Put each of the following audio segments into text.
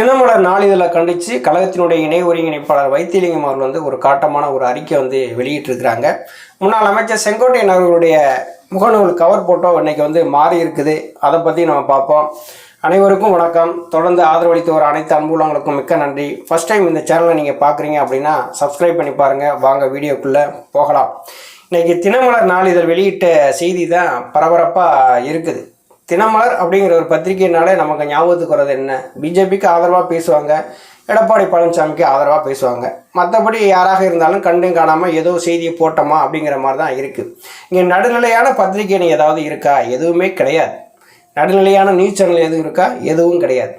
தினமலர் நாளிதழை கண்டித்து கழகத்தினுடைய இணை ஒருங்கிணைப்பாளர் வைத்தியலிங்கம் அவர்கள் வந்து ஒரு காட்டமான ஒரு அறிக்கை வந்து வெளியிட்டிருக்கிறாங்க. முன்னாள் அமைச்சர் செங்கோட்டையன் அவர்களுடைய முகநூல் கவர் போட்டோ இன்றைக்கி வந்து மாறி இருக்குது. அதை பற்றி நம்ம பார்ப்போம். அனைவருக்கும் வணக்கம். தொடர்ந்து ஆதரவளித்து வர அனைத்து அன்புள்ளவங்களுக்கும் மிக்க நன்றி. ஃபஸ்ட் டைம் இந்த சேனலை நீங்கள் பார்க்குறீங்க அப்படின்னா சப்ஸ்கிரைப் பண்ணி பாருங்கள் வாங்க வீடியோக்குள்ளே போகலாம். இன்றைக்கி தினமலர் நாளிதழ் வெளியிட்ட செய்தி தான் பரபரப்பாக இருக்குது. தினமலர் அப்படிங்கிற ஒரு பத்திரிகைனாலே நமக்கு ஞாபகத்துக்கு வர்றது என்ன? பிஜேபிக்கு ஆதரவாக பேசுவாங்க. எடப்பாடி பழனிசாமிக்கு ஆதரவாக பேசுவாங்க. மற்றபடி யாராக இருந்தாலும் கண்டும் காணாமல் ஏதோ செய்தியை போட்டோமா அப்படிங்கிற மாதிரி தான் இருக்குது இங்கே நடுநிலையான பத்திரிகை ஏதாவது இருக்கா? எதுவுமே கிடையாது. நடுநிலையான நியூஸ் சேனல் எதுவும் இருக்கா? எதுவும் கிடையாது.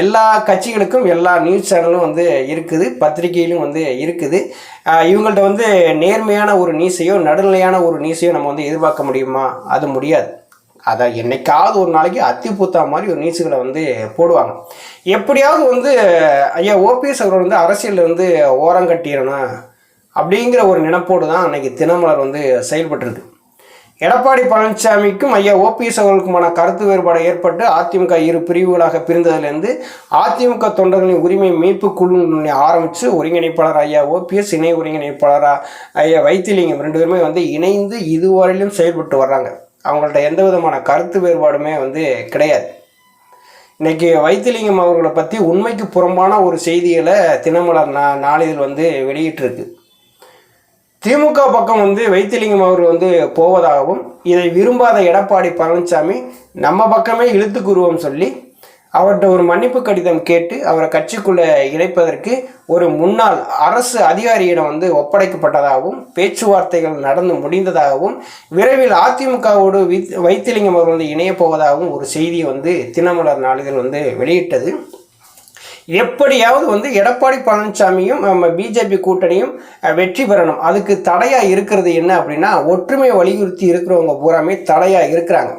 எல்லா கட்சிகளுக்கும் எல்லா நியூஸ் சேனலும் வந்து இருக்குது. பத்திரிகையிலும் வந்து இருக்குது. இவங்கள்ட்ட வந்து நேர்மையான ஒரு நியூஸையோ நடுநிலையான ஒரு நியூஸையோ நம்ம வந்து எதிர்பார்க்க முடியுமா? அது முடியாது. அதை என்னைக்காவது ஒரு நாளைக்கு அத்தி பூத்தா மாதிரி ஒரு நியூஸுகளை வந்து போடுவாங்க. எப்படியாவது வந்து ஐயா ஓபிஎஸ் அவர்கள் வந்து அரசியலில் வந்து ஓரங்கட்டிடணும் அப்படிங்கிற ஒரு நினைப்போடு தான் அன்னைக்கு தினமலர் வந்து செயல்பட்டுருக்கு. எடப்பாடி பழனிசாமிக்கும் ஐயா ஓபிஎஸ் அவர்களுக்குமான கருத்து வேறுபாடு ஏற்பட்டு அதிமுக இரு பிரிவுகளாக பிரிந்ததுலேருந்து அதிமுக தொண்டர்களின் உரிமை மீட்பு குழு ஆரம்பித்து ஒருங்கிணைப்பாளர் ஐயா ஓபிஎஸ் இணை ஒருங்கிணைப்பாளராக ஐயா வைத்திலிங்கம் ரெண்டு பேருமே வந்து இணைந்து இதுவரையிலும் செயல்பட்டு வர்றாங்க. அவங்கள்ட்ட எந்த விதமான கருத்து வேறுபாடுமே வந்து கிடையாது. இன்றைக்கி வைத்திலிங்கம் அவர்களை பற்றி உண்மைக்கு புறம்பான ஒரு செய்திகளை தினமலர் நா நாளிதழ் வந்து வெளியிட்டிருக்கு. திமுக பக்கம் வந்து வைத்திலிங்கம் அவர் வந்து போவதாகவும் இதை விரும்பாத எடப்பாடி பழனிசாமி நம்ம பக்கமே இழுத்துக்குருவோம் சொல்லி அவர்கிட்ட ஒரு மன்னிப்பு கடிதம் கேட்டு அவரை கட்சிக்குள்ளே இணைப்பதற்கு ஒரு முன்னாள் அரசு அதிகாரியிடம் வந்து ஒப்படைக்கப்பட்டதாகவும் பேச்சுவார்த்தைகள் நடந்து முடிந்ததாகவும் விரைவில் அதிமுகவோடு வைத்திலிங்கம் அவர்கள் வந்து இணையப் போவதாகவும் ஒரு செய்தி வந்து தினமலர் நாளிதழ் வந்து வெளியிட்டது. எப்படியாவது வந்து எடப்பாடி பழனிசாமியும் நம்ம பிஜேபி கூட்டணியும் வெற்றி பெறணும். அதுக்கு தடையாக இருக்கிறது என்ன அப்படின்னா ஒற்றுமை வலியுறுத்தி இருக்கிறவங்க பூராமே தடையாக இருக்கிறாங்க.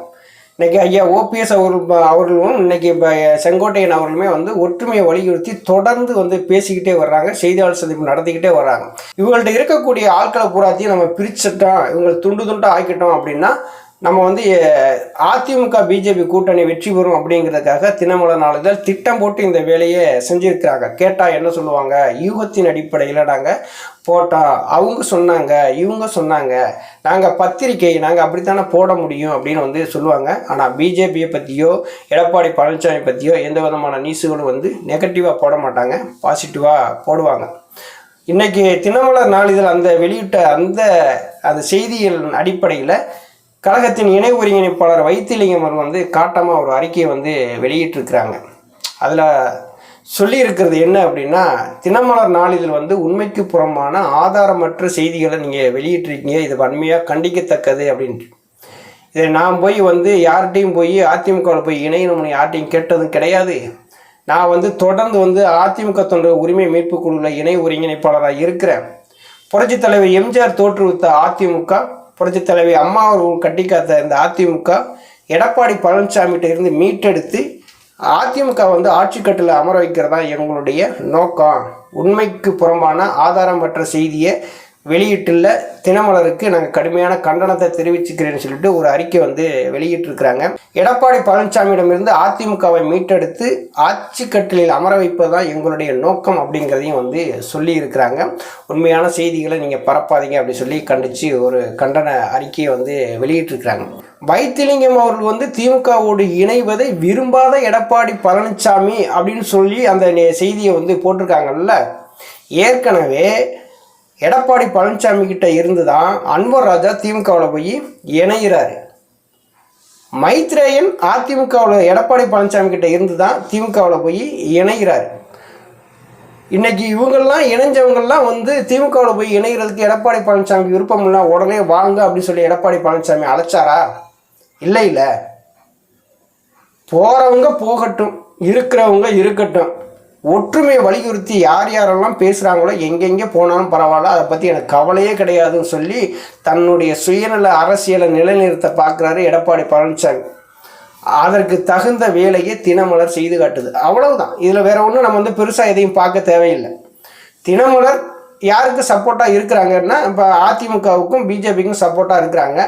இன்னைக்கு ஐயா ஓபிஎஸ் அவர்கள் அவர்களும் இன்னைக்கு இப்போ செங்கோட்டையன் அவர்களுமே வந்து ஒற்றுமையை வலியுறுத்தி தொடர்ந்து வந்து பேசிக்கிட்டே வர்றாங்க செய்தியாளர் சந்திப்பு நடத்திக்கிட்டே வர்றாங்க. இவங்கள்ட்ட இருக்கக்கூடிய ஆட்களை பூராத்தையும் நம்ம பிரிச்சுட்டோம் இவங்களை துண்டு துண்டாக ஆக்கிட்டோம் அப்படின்னா நம்ம வந்து அதிமுக பிஜேபி கூட்டணி வெற்றி பெறும் அப்படிங்கிறதுக்காக தினமல நாளிதழ் திட்டம் போட்டு இந்த வேலையை செஞ்சுருக்கிறாங்க. கேட்டால் என்ன சொல்லுவாங்க? யூகத்தின் அடிப்படையில் நாங்கள் போட்டோம் அவங்க சொன்னாங்க இவங்க சொன்னாங்க. நாங்கள் பத்திரிக்கை நாங்கள் அப்படித்தானே போட முடியும் அப்படின்னு வந்து சொல்லுவாங்க. ஆனால் பிஜேபியை பற்றியோ எடப்பாடி பழனிசாமி பற்றியோ எந்த விதமான நியூஸுகளும் வந்து நெகட்டிவாக போட மாட்டாங்க. பாசிட்டிவாக போடுவாங்க. இன்றைக்கி தினமலர் நாளிதழ் அந்த வெளியிட்ட அந்த அந்த செய்தியின் அடிப்படையில் கழகத்தின் இணை ஒருங்கிணைப்பாளர் வைத்திலிங்கம் அவர் வந்து காட்டமாக ஒரு அறிக்கையை வந்து வெளியிட்டிருக்கிறாங்க. அதில் சொல்லியிருக்கிறது என்ன அப்படின்னா தினமலர் நாளிதழ் வந்து உண்மைக்கு புறமான ஆதாரமற்ற செய்திகளை நீங்கள் வெளியிட்டிருக்கீங்க இது வன்மையாக கண்டிக்கத்தக்கது அப்படின்ட்டு. இதை நான் போய் வந்து யார்கிட்டையும் போய் அதிமுகவில் போய் இணையணும்னு யார்கிட்டையும் கேட்டதும் கிடையாது. நான் வந்து தொடர்ந்து வந்து அதிமுக தொண்டர் உரிமை மீட்பு குழுவில் இணை ஒருங்கிணைப்பாளராக இருக்கிறேன். புரட்சித் தலைவர் எம்ஜிஆர் தோற்றுவித்த அதிமுக புரட்சித் தலைவி அம்மா அவர்கள் கட்டி காத்த இந்த அதிமுக எடப்பாடி பழனிசாமிகிட்ட இருந்து மீட்டெடுத்து அதிமுக வந்து ஆட்சி கட்டில் அமர வைக்கிறதா எங்களுடைய நோக்கம். உண்மைக்கு புறம்பான ஆதாரமற்ற செய்தியை வெளியிட்டுள்ள தினமலருக்கு நாங்கள் கடுமையான கண்டனத்தை தெரிவிச்சுக்கிறேன்னு சொல்லிட்டு ஒரு அறிக்கை வந்து வெளியிட்டிருக்கிறாங்க. எடப்பாடி பழனிசாமியிடமிருந்து அதிமுகவை மீட்டெடுத்து ஆட்சி கட்டிலில் அமர வைப்பதுதான் எங்களுடைய நோக்கம் அப்படிங்கிறதையும் வந்து சொல்லியிருக்கிறாங்க. உண்மையான செய்திகளை நீங்கள் பரப்பாதீங்க அப்படி சொல்லி கண்டித்து ஒரு கண்டன அறிக்கையை வந்து வெளியிட்டிருக்கிறாங்க. வைத்திலிங்கம் அவர்கள் வந்து திமுகவோடு இணைவதை விரும்பாத எடப்பாடி பழனிசாமி அப்படின்னு சொல்லி அந்த செய்தியை வந்து போட்டிருக்காங்கல்ல? ஏற்கனவே எடப்பாடி பழனிசாமி கிட்ட இருந்து தான் அன்வர் ராஜா திமுகவில் போய் இணைகிறாரு மைத்ரேயன் அதிமுகவில் எடப்பாடி பழனிசாமி கிட்ட இருந்து தான் திமுகவில் போய் இணைகிறாரு இன்றைக்கி இவங்கெல்லாம் இணைஞ்சவங்கெல்லாம் வந்து திமுகவில் போய் இணைகிறதுக்கு எடப்பாடி பழனிசாமி விருப்பம் இல்லை உடனே வாங்க அப்படின்னு சொல்லி எடப்பாடி பழனிசாமி அழைச்சாரா? இல்லை இல்லை. போகிறவங்க போகட்டும் இருக்கிறவங்க இருக்கட்டும். ஒற்றுமையை வலியுறுத்தி யார் யாரெல்லாம் பேசுகிறாங்களோ எங்கெங்கே போனாலும் பரவாயில்ல. அதை பற்றி எனக்கு கவலையே கிடையாதுன்னு சொல்லி தன்னுடைய சுயநல அரசியலை நிலைநிறுத்த பார்க்குறாரு எடப்பாடி பழனிசாமி. அதற்கு தகுந்த வேலையை தினமலர் செய்து காட்டுது. அவ்வளவுதான். இதில் வேற ஒன்றும் நம்ம வந்து பெருசாக எதையும் பார்க்க தேவையில்லை. தினமலர் யாருக்கு சப்போர்ட்டாக இருக்கிறாங்கன்னா இப்போ அதிமுகவுக்கும் பிஜேபிக்கும் சப்போர்ட்டாக இருக்கிறாங்க.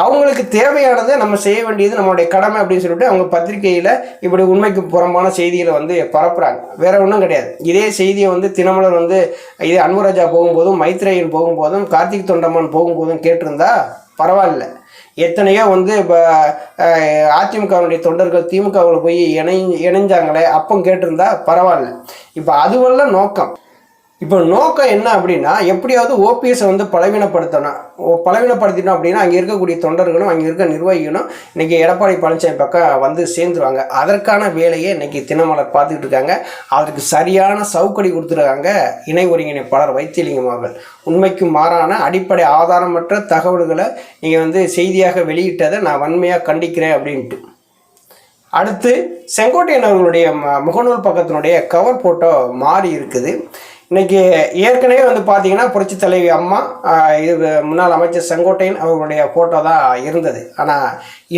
அவங்களுக்கு தேவையானதை நம்ம செய்ய வேண்டியது நம்மளுடைய கடமை அப்படின்னு சொல்லிட்டு அவங்க பத்திரிகையில் இப்படி உண்மைக்கு புறம்பான செய்திகளை வந்து பரப்புகிறாங்க வேற ஒன்றும் கிடையாது. இதே செய்தியை வந்து தினமலர் வந்து இதே அன்புராஜா போகும்போதும் மைத்ரேயன் போகும்போதும் கார்த்திக் தொண்டமான் போகும்போதும் கேட்டிருந்தா பரவாயில்ல. எத்தனையோ வந்து இப்போ அதிமுகவுடைய தொண்டர்கள் திமுகவில் போய் இணை இணைஞ்சாங்களே அப்போ கேட்டிருந்தா பரவாயில்ல. இப்போ அதுவெல்லாம் நோக்கம். இப்போ நோக்கம் என்ன அப்படின்னா எப்படியாவது ஓபிஎஸை வந்து பலவீனப்படுத்தணும். ஓ- பலவீனப்படுத்திட்டோம் அப்படின்னா அங்கே இருக்கக்கூடிய தொண்டர்களும் அங்கே இருக்க நிர்வாகிகளும் இன்றைக்கி எடப்பாடி பழனிசாமி பக்கம் வந்து சேர்ந்துருவாங்க. அதற்கான வேலையை இன்றைக்கி தினமலர் பார்த்துக்கிட்டு இருக்காங்க. அதற்கு சரியான சவுக்கடி கொடுத்துருக்காங்க இணை ஒருங்கிணைப்பாளர் வைத்தியலிங்கம் அவர்கள். உண்மைக்கு மாறான அடிப்படை ஆதாரமற்ற தகவல்களை நீங்கள் வந்து செய்தியாக வெளியிட்டதை நான் வன்மையாக கண்டிக்கிறேன் அப்படின்ட்டு. அடுத்து செங்கோட்டையன் அவர்களுடைய ம- முகநூல் பக்கத்தினுடைய கவர் ஃபோட்டோ மாறி இருக்குது. இன்னைக்கு ஏற்கனவே வந்து பார்த்தீங்கன்னா புரட்சி தலைவி அம்மா இது முன்னாள் அமைச்சர் செங்கோட்டையன் அவர்களுடைய ஃபோட்டோ தான் இருந்தது. ஆனால்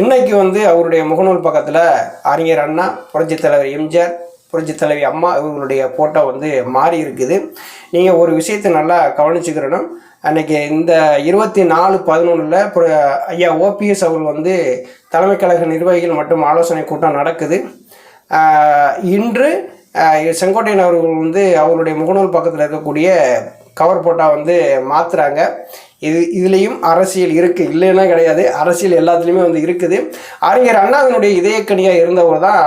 இன்னைக்கு வந்து அவருடைய முகநூல் பக்கத்தில் அறிஞர் அண்ணா புரட்சி தலைவர் எம்ஜிஆர் புரட்சி தலைவி அம்மா இவங்களுடைய ஃபோட்டோ வந்து மாறி இருக்குது. நீங்கள் ஒரு விஷயத்தை நல்லா கவனிச்சுக்கிறணும். அன்னைக்கு இந்த இருபத்தி நாலு பதினொன்றில் ஐயா ஓபிஎஸ் அவர் வந்து தலைமை கழக நிர்வாகிகள் மற்றும் ஆலோசனை கூட்டம் நடக்குது. இன்று செங்கோட்டையன் அவர்கள் வந்து அவருடைய முகநூல் பக்கத்தில் இருக்கக்கூடிய கவர் போட்டா வந்து மாற்றுறாங்க இது இதுலேயும் அரசியல் இருக்குது இல்லைன்னா கிடையாது. அரசியல் எல்லாத்துலேயுமே வந்து இருக்குது. அறிஞர் அண்ணாவினுடைய இதயக்கணியாக இருந்தவர் தான்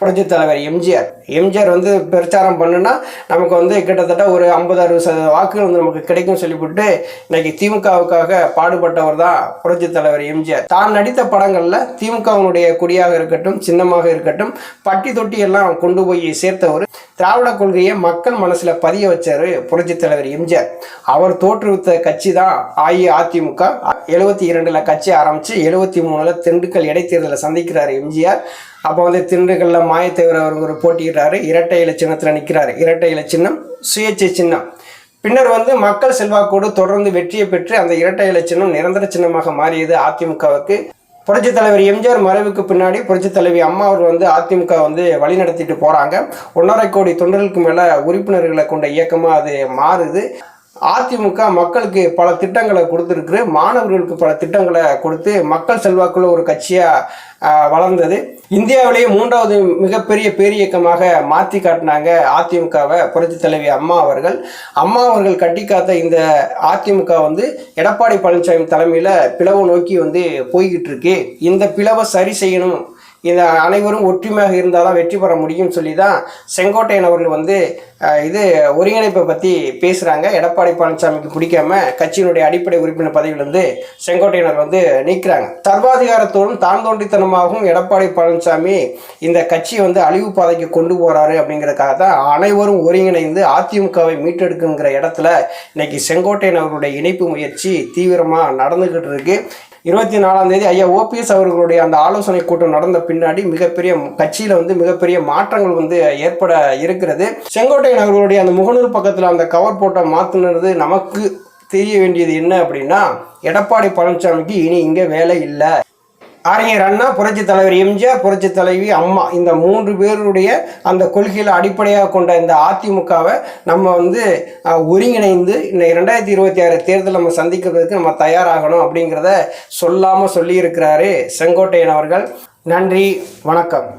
புரட்சித் தலைவர் எம்ஜிஆர். எம்ஜிஆர் வந்து பிரச்சாரம் பண்ணுனா நமக்கு வந்து கிட்டத்தட்ட ஒரு ஐம்பது அறுபது சதவீத வாக்குகள் வந்து நமக்கு கிடைக்கும் சொல்லிவிட்டு இன்னைக்கு திமுகவுக்காக பாடுபட்டவர் தான் புரட்சித் தலைவர் எம்ஜிஆர். தான் நடித்த படங்களில் திமுகவினுடைய கொடியாக இருக்கட்டும் சின்னமாக இருக்கட்டும் பட்டி தொட்டி எல்லாம் கொண்டு போய் சேர்த்தவர் திராவிட கொள்கையை மக்கள் மனசில் பதிய வச்சார் புரட்சித் தலைவர் எம்ஜிஆர். அவர் தோற்றுவித்த கட்சி தான் அஇஅதிமுக. எழுபத்தி இரண்டில் கட்சி ஆரம்பித்து எழுபத்தி மூணில் திண்டுக்கல் இடைத்தேர்தலை சந்திக்கிறார் எம்ஜிஆர். அப்போ வந்து திண்டுக்கல்ல மாயத்தேவர் அவர் ஒரு போட்டியிடுறாரு. இரட்டை இலை சின்னத்தில் நிற்கிறாரு இரட்டை இலை சின்னம் சுயேட்சை சின்னம். பின்னர் வந்து மக்கள் செல்வாக்கோடு தொடர்ந்து வெற்றியை பெற்று அந்த இரட்டை இலை சின்னம் நிரந்தர சின்னமாக மாறியது அதிமுகவுக்கு. புரட்சித் தலைவர் எம்ஜிஆர் மறைவுக்கு பின்னாடி புரட்சி தலைவி அம்மா அவர் வந்து அதிமுக வந்து வழிநடத்திட்டு போகிறாங்க ஒன்றரை கோடி தொண்டர்களுக்கு மேலே உறுப்பினர்களை கொண்ட இயக்கமாக அது மாறுது. அதிமுக மக்களுக்கு பல திட்டங்களை கொடுத்துருக்கு. மாணவர்களுக்கு பல திட்டங்களை கொடுத்து மக்கள் செல்வாக்குள்ள ஒரு கட்சியாக வளர்ந்தது. இந்தியாவிலேயே மூன்றாவது மிகப்பெரிய பேரியக்கமாக மாற்றி காட்டினாங்க அதிமுகவை புரட்சி தலைவி அம்மா அவர்கள். அம்மா அவர்கள் கட்டி காத்த இந்த அதிமுக வந்து எடப்பாடி பழனிசாமி தலைமையில் பிளவை நோக்கி வந்து போய்கிட்டு இருக்கு. இந்த பிளவை சரி செய்யணும் இதை அனைவரும் ஒற்றுமையாக இருந்தால் தான் வெற்றி பெற முடியும்னு சொல்லி தான் செங்கோட்டையன் அவர்கள் வந்து இது ஒருங்கிணைப்பை பற்றி பேசுகிறாங்க எடப்பாடி பழனிசாமிக்கு பிடிக்காம கட்சியினுடைய அடிப்படை உறுப்பினர் பதவியிலிருந்து செங்கோட்டையனர் வந்து நீக்கிறாங்க. சர்வாதிகாரத்தோடும் தான் தோன்றித்தனமாகவும் எடப்பாடி பழனிசாமி இந்த கட்சியை வந்து அழிவு பாதைக்கு கொண்டு போகிறாரு அப்படிங்கிறதுக்காக தான் அனைவரும் ஒருங்கிணைந்து அதிமுகவை மீட்டெடுக்குங்கிற இடத்துல இன்னைக்கு செங்கோட்டையன் அவர்களுடைய இணைப்பு முயற்சி தீவிரமாக நடந்துக்கிட்டு இருக்கு. இருபத்தி நாலாம் தேதி ஐயா ஓபிஎஸ் அவர்களுடைய அந்த ஆலோசனை கூட்டம் நடந்த பின்னாடி மிகப்பெரிய கட்சியில் வந்து மிகப்பெரிய மாற்றங்கள் வந்து ஏற்பட இருக்கிறது. செங்கோட்டையன் அவர்களுடைய அந்த முகநூல் பக்கத்தில் அந்த கவர் போட்டை மாற்றினது நமக்கு தெரிய வேண்டியது என்ன அப்படின்னா எடப்பாடி பழனிசாமிக்கு இனி இங்கே வேலை இல்லை. அறிஞர் அண்ணா புரட்சி தலைவர் எம்ஜிஆர் புரட்சி தலைவி அம்மா. இந்த மூன்று பேருடைய அந்த கொள்கையில் அடிப்படையாக கொண்ட இந்த அதிமுகவை நம்ம வந்து ஒருங்கிணைந்து இந்த இரண்டாயிரத்தி இருபத்தி ஆறு தேர்தல் நம்ம சந்திக்கிறதுக்கு நம்ம தயாராகணும் அப்படிங்கிறத சொல்லாமல் சொல்லியிருக்கிறாரு செங்கோட்டையன் அவர்கள். நன்றி வணக்கம்.